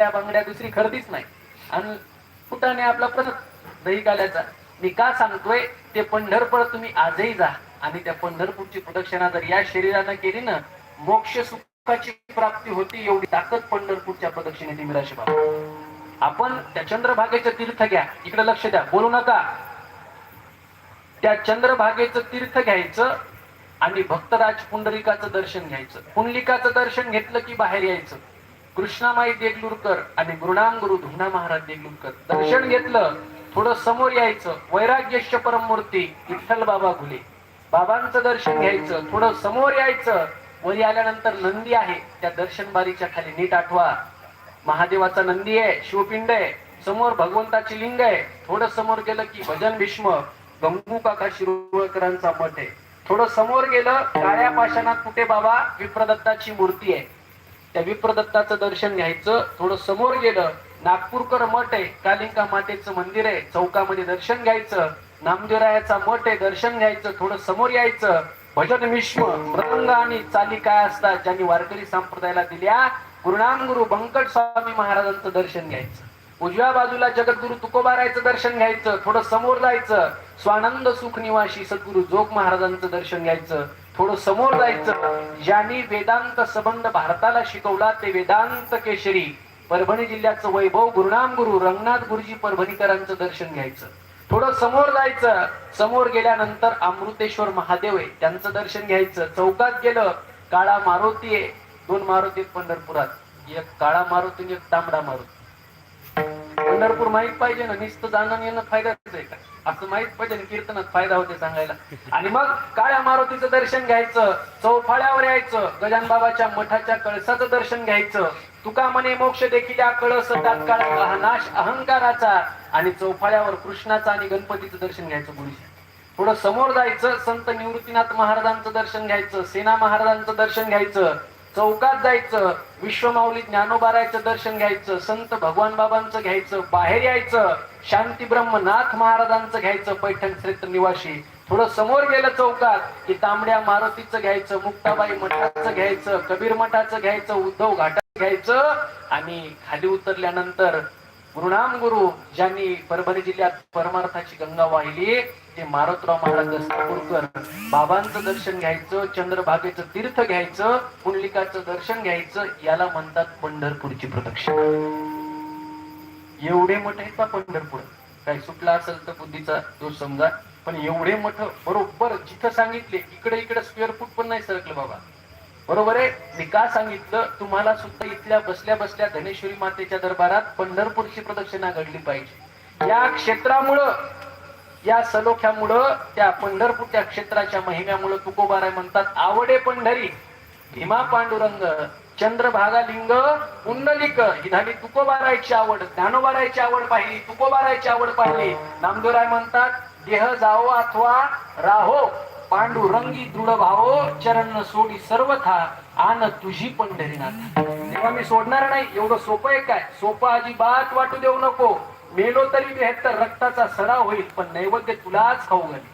त्या बांगड्या दुसरी खरेदीच नाही. आणि पुटाने आपला प्रसाद दही काल्याचा. मी का सांगतोय ते पंढरपूर तुम्ही आजही जा. आणि त्या पंढरपूरची प्रदक्षिणा जर या शरीरानं केली ना मोक्ष सुखाची प्राप्ती होती एवढी ताकद पंढरपूरच्या प्रदक्षिणेची मिराशी बाबा. आपण त्या चंद्रभागेचं तीर्थ घ्या. इकडे लक्ष द्या. बोलू नका. त्या चंद्रभागेचं तीर्थ घ्यायचं आणि भक्तराज पुंडलिकाचं दर्शन घ्यायचं. पुंडलिकाचं दर्शन घेतलं की बाहेर यायचं. कृष्णामाई देगलूरकर आणि गुरुनाम गुरु धुना महाराज देगलूरकर. दर्शन घेतलं थोडं समोर यायचं. वैराग्यश्य परममूर्ती विठ्ठल बाबा घुले. बाबांचं दर्शन घ्यायचं थोडं समोर यायचं. वरी आल्यानंतर नंदी आहे. त्या दर्शन बारीच्या खाली नीट आठवा. महादेवाचा नंदी आहे शिवपिंड आहे. समोर भगवंताची लिंग आहे. थोडं समोर गेलं की भजन भीष्म गंगू काका शिरोळकरांचा मठ आहे. थोडं समोर गेलं काळ्या पाषाणात कुठे बाबा विप्रदत्ताची मूर्ती आहे. त्या विप्रदत्ताचं दर्शन घ्यायचं. थोडं समोर गेलं. नागपूरकर मठ आहे. कालिंका मातेचं मंदिर आहे. चौकामध्ये दर्शन घ्यायचं. नामदेवरायाचा मठ आहे. दर्शन घ्यायचं. थोडं समोर यायचं. भजन विश्व मृदंग आणि चाली काय असतात ज्यांनी वारकरी संप्रदायाला दिल्या गुरुनाम गुरु बंकट स्वामी महाराजांचं दर्शन घ्यायचं. उजव्या बाजूला जगद्गुरु तुकोबारायचं दर्शन घ्यायचं थोडं समोर जायचं स्वानंद सुख निवासी सद्गुरु जोग महाराजांचं दर्शन घ्यायचं थोडं समोर जायचं. ज्यांनी वेदांत संबंध भारताला शिकवला ते वेदांत केशरी परभणी जिल्ह्याचं वैभव गुरुनाम गुरु रंगनाथ गुरुजी परभणीकरांचं दर्शन घ्यायचं. थोडं समोर जायचं. समोर गेल्यानंतर अमृतेश्वर महादेव आहे त्यांचं दर्शन घ्यायचं. चौकात गेलं काळा मारुती आहे दोन मारुती पंढरपुरात. एक काळा मारुती एक तांबडा मारुती. पंढरपूर माहीत पाहिजे ना नुसतं जाणं येणं फायद्याच आहे का? असं माहीत पाहिजे ना कीर्तनात फायदा होते सांगायला. आणि मग काळ्या मारुतीचं दर्शन घ्यायचं? चौफाळ्यावर यायचं. गजान बाबाच्या मठाच्या कळसाचं दर्शन घ्यायचं. तुका म्हणे मोक्ष देखील या कळस तात्काळ हा नाश अहंकाराचा आणि चौफाळ्यावर कृष्णाचा आणि गणपतीचं दर्शन घ्यायचं गुरुजी. पुढं समोर जायचं संत निवृत्तीनाथ महाराजांचं दर्शन घ्यायचं सेना महाराजांचं दर्शन घ्यायचं. चौकात जायचं विश्वमाऊली ज्ञानोबारायचं दर्शन घ्यायचं संत भगवान बाबांचं घ्यायचं बाहेर यायचं शांती ब्रह्मनाथ महाराजांचं घ्यायचं पैठण क्षेत्र निवासी. थोडं समोर गेलं चौकात की तांबड्या मारुतीचं घ्यायचं मुक्ताबाई मठाचं घ्यायचं कबीर मठाचं घ्यायचं उद्धव घाटाचं घ्यायचं आणि खाली उतरल्यानंतर गुरुनाम गुरु ज्यांनी परभणी जिल्ह्यात परमार्थाची गंगा वाहिली ते मारोतराव महाराज दस्तापूरकर बाबांचं दर्शन घ्यायचं चंद्रभागेचं तीर्थ घ्यायचं पुंडलिकाचं दर्शन घ्यायचं याला म्हणतात पंढरपूरची प्रदक्षिणा. एवढे मठ आहेत का पंढरपूर? काय सुटला असेल तर बुद्धीचा दोष समजा. पण एवढे मठ बरोबर जिथं सांगितले इकडे इकडे स्क्वेअर फूट पण नाही सरकलं बाबा. बरोबर आहे? मी का सांगितलं? तुम्हाला सुद्धा इथल्या बसल्या बसल्या धनेश्वरी मातेच्या दरबारात पंढरपूरची प्रदक्षिणा घडली पाहिजे. या क्षेत्रामुळं या सलोख्यामुळं त्या पंढरपूरच्या क्षेत्राच्या महिम्यामुळं तुकोबाराय म्हणतात आवडे पंढरी भीमा पांडुरंग चंद्रभागा लिंग पुंडलिक ही झाली तुकोबारायची आवड ज्ञानोबारायची आवड पाहिली तुकोबारायची आवड पाहिली. नामदेवराय म्हणतात देह जाओ अथवा राहो पांडुरंगी दृढ भावो चरण सोडी सर्वथा आन तुझी पंढरीनाथ. तेव्हा मी सोडणार नाही एवढं सोपं आहे काय? सोपं अजिबात वाटू देऊ नको. मेलो तरी बेहत्तर रक्ताचा सराव होईल पण नैवेद्य तुलाच खाऊ घाली.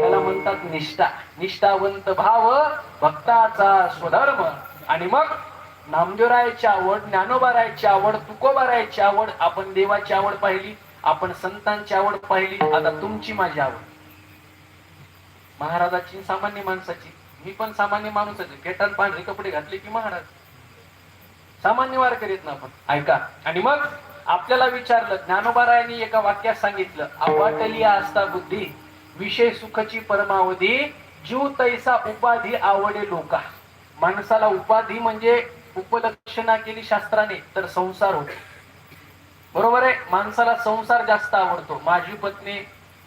त्याला म्हणतात निष्ठा. निष्ठावंत भाव भक्ताचा स्वधर्म. आणि मग नामदेवरायाची आवड ज्ञानोबारायची आवड तुकोबारायची आवड आपण देवाची आवड पाहिली आपण संतांची आवड पाहिली आता तुमची माझी आवड. महाराजाची सामान्य माणसाची. मी पण सामान्य माणूसच फेटात पांढरे कपडे घातले की महाराज. सामान्य वार करीत ना आपण. ऐका. आणि मग आपल्याला विचारलं ज्ञानोबारायांनी एका वाक्यात सांगितलं अवाटली असता बुद्धी विषय सुखची परमावधी जीव तैसा उपाधी आवडे लोका. माणसाला उपाधी म्हणजे उपलक्षणा केली शास्त्राने तर संसार होतो. बरोबर आहे? माणसाला संसार जास्त आवडतो. माझी पत्नी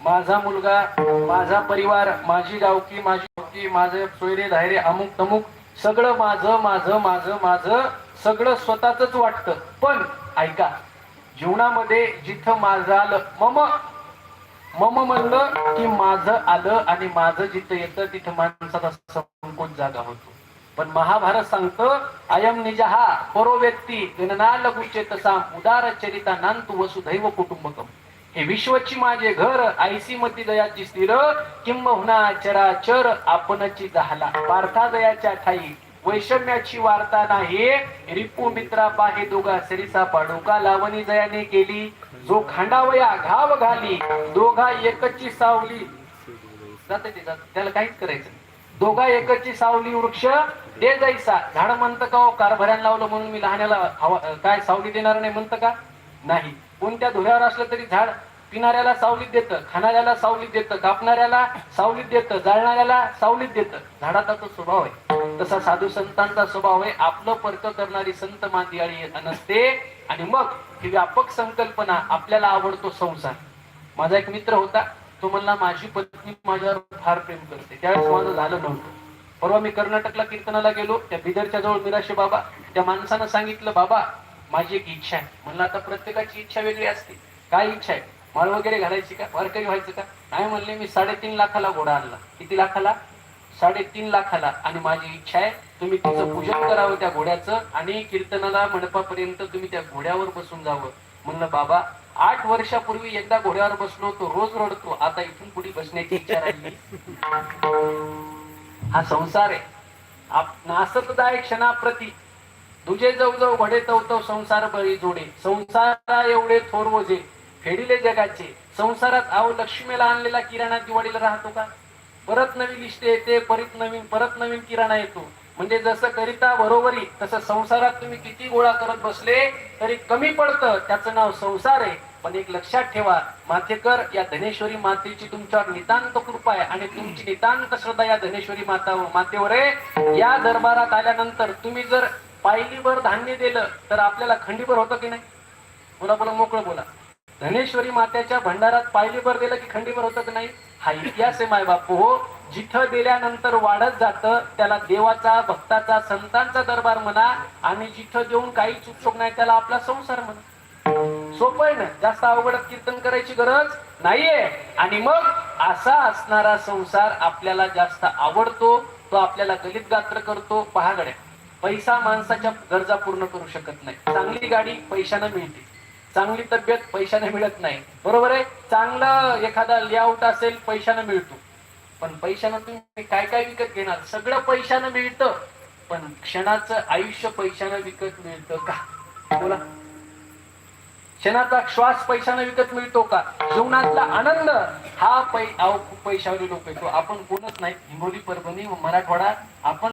माझा मुलगा माझा परिवार माझी गावकी माझी गावकी माझे सोयरे धायरे अमुक तमुक सगळं माझं माझं माझं माझं सगळं स्वतःच वाटतं. पण ऐका जीवनामध्ये जिथं माझं आलं मम मम म्हणलं की माझं आलं आणि माझं जिथं येतं तिथं माणसाचा संकोच जागा होतो. पण महाभारत सांगतं अयम निजहा परो व्यक्ती गणना लघुचे उदार चरिता नांतू वसुधैव कुटुंबकम. हे विश्वची माझे घर आयसी मती दयाची स्थिर किंबहुना चराचर आपणची झाला पार्था दयाच्या ठाई वैषम्याची वार्ता नाही. रिपू मित्रा पाहे दोघा सरिसा पाडोका लावणी जयाने केली. जो खांडावया घाव घाली. दोघा एकची सावली. जाते त्याला काहीच करायचं दोघा एकची सावली वृक्ष दे जायचा झाड म्हणतं का हो, लावलं म्हणून मी लहान्याला हवा- काय सावली देणार नाही म्हणतं का? नाही. कोणत्या धुळ्यावर असलं तरी झाड पिणाऱ्याला सावलीत देतं खाणाऱ्याला सावलीत देतं कापणाऱ्याला सावलीत देतं जाळणाऱ्याला सावलीत देतं. झाडाचा तो स्वभाव आहे. तसा साधू संतांचा स्वभाव आहे. आपलं परक करणारी संत मांदियाळी नसते. आणि मग ही व्यापक संकल्पना आपल्याला आवडतो संसार. माझा एक मित्र होता. तो म्हणला माझी पत्नी माझ्यावर फार प्रेम करते. त्यावेळेस माझं झालं नव्हतं. परवा मी कर्नाटकला कीर्तनाला गेलो. त्या बिदरच्या जवळ मिराशे बाबा. त्या माणसानं सांगितलं बाबा माझी एक इच्छा आहे. म्हणलं आता प्रत्येकाची इच्छा वेगळी असते. काय इच्छा आहे? माळ वगैरे घालायची का? वारकरी व्हायचं का? नाही म्हणले मी साडेतीन लाखाला घोडा आणला. किती लाखाला? साडेतीन लाखाला. आणि माझी इच्छा आहे तुम्ही तिचं पूजन करावं त्या घोड्याचं आणि कीर्तनाला मंडपापर्यंत तुम्ही त्या घोड्यावर बसून जावं. म्हणलं बाबा आठ वर्षापूर्वी एकदा घोड्यावर बसलो तो रोज रडतो. आता इथून पुढे बसण्याची इच्छा राहिली. हा संसार आहे. आप नासतदाय क्षणाप्रती. तुझे जव जव घडे तव तव संसार बळी जोडे. संसारा एवढे थोर वजे फेडिले जगाचे. संसारात आव लक्ष्मीला आणलेला किराणा दिवाळीला राहतो का? परत नवीन लिस्ट येते परत नवीन परत नवीन किराणा येतो. म्हणजे जसं करिता बरोबरी तसं संसारात तुम्ही किती गोळा करत बसले तरी कमी पडतं त्याचं नाव संसार आहे. पण एक लक्षात ठेवा माथेकर या धनेश्वरी मातेची तुमच्यावर नितांत कृपा आहे. आणि तुमची नितांत श्रद्धा या धनेश्वरी माता मातेवर आहे. या दरबारात आल्यानंतर तुम्ही जर पायलीभर धान्य दिलं तर आपल्याला खंडीभर होतं की नाही? बोला बोला मोकळं बोला. धनेश्वरी मात्याच्या भंडारात पायलीभर दिलं की खंडीभर होतं की नाही? हा इतिहास आहे माय बापू हो. जिथं दिल्यानंतर वाढत जातं त्याला देवाचा भक्ताचा संतांचा दरबार म्हणा आणि जिथं देऊन काही उपयोग नाही त्याला आपला संसार म्हणा. सोपं आहे ना? जास्त अवघडात कीर्तन करायची गरज नाहीये. आणि मग असा असणारा संसार आपल्याला जास्त आवडतो तो आपल्याला गलित गात्र करतो पहागड्या. पैसा माणसाच्या गरजा पूर्ण करू शकत नाही. चांगली गाडी पैशानं मिळते. चांगली तब्येत पैशाने मिळत नाही. बरोबर आहे? चांगलं एखादा लेआउट असेल पैशाने मिळतो. पण पैशानं तुम्ही काय काय विकत घेणार? सगळं पैशानं मिळतं. पण क्षणाचं आयुष्य पैशानं विकत मिळतं का? बोला. क्षणाचा श्वास पैशानं विकत मिळतो का? जीवनातला आनंद हा पै अहो लोक येतो. आपण कोणच नाही. हिंगोली परभणी मराठवाडा आपण